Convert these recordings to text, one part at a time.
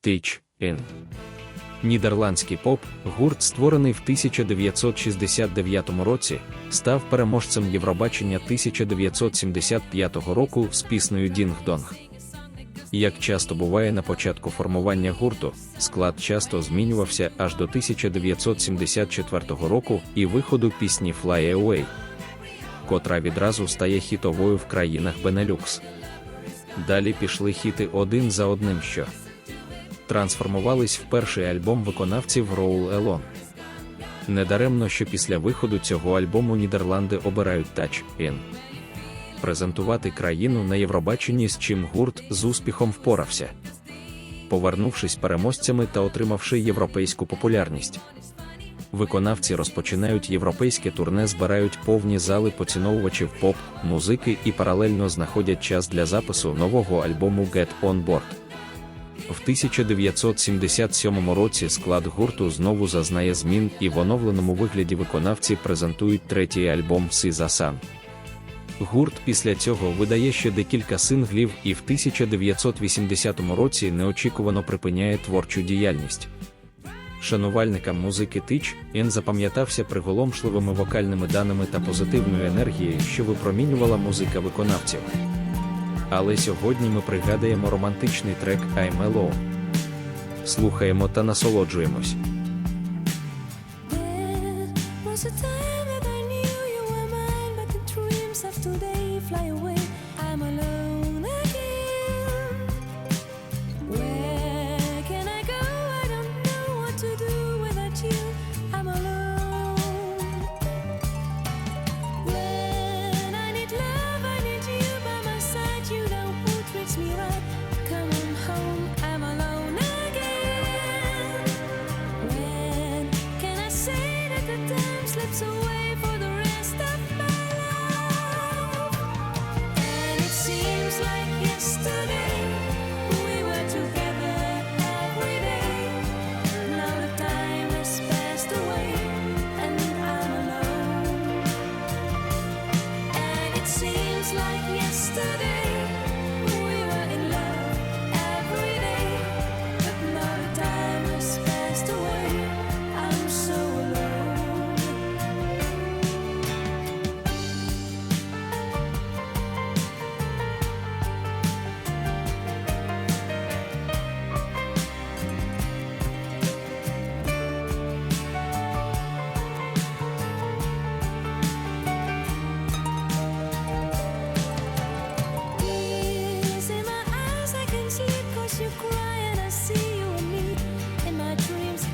Тич Ін. Нідерландський поп, гурт, створений в 1969 році, став переможцем Євробачення 1975 року з піснею Дінг Донг. Як часто буває на початку формування гурту, склад часто змінювався аж до 1974 року і виходу пісні Fly Away, котра відразу стає хітовою в країнах Бенелюкс. Далі пішли хіти один за одним, що трансформувались в перший альбом виконавців Roll Alone. Недаремно, що після виходу цього альбому Нідерланди обирають Touch In. Презентувати країну на Євробаченні, з чим гурт з успіхом впорався. Повернувшись переможцями та отримавши європейську популярність. Виконавці розпочинають європейське турне, збирають повні зали поціновувачів поп, музики і паралельно знаходять час для запису нового альбому Get On Board. В 1977 році склад гурту знову зазнає змін і в оновленому вигляді виконавці презентують третій альбом Сиза Сан. Гурт після цього видає ще декілька синглів і в 1980 році неочікувано припиняє творчу діяльність. Шанувальникам музики Тич він запам'ятався приголомшливими вокальними даними та позитивною енергією, що випромінювала музика виконавців але сьогодні ми пригадаємо романтичний трек I'm Alone. Слухаємо та насолоджуємось. Was a time that I knew you were mine, but the dreams of today.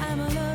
I'm alone.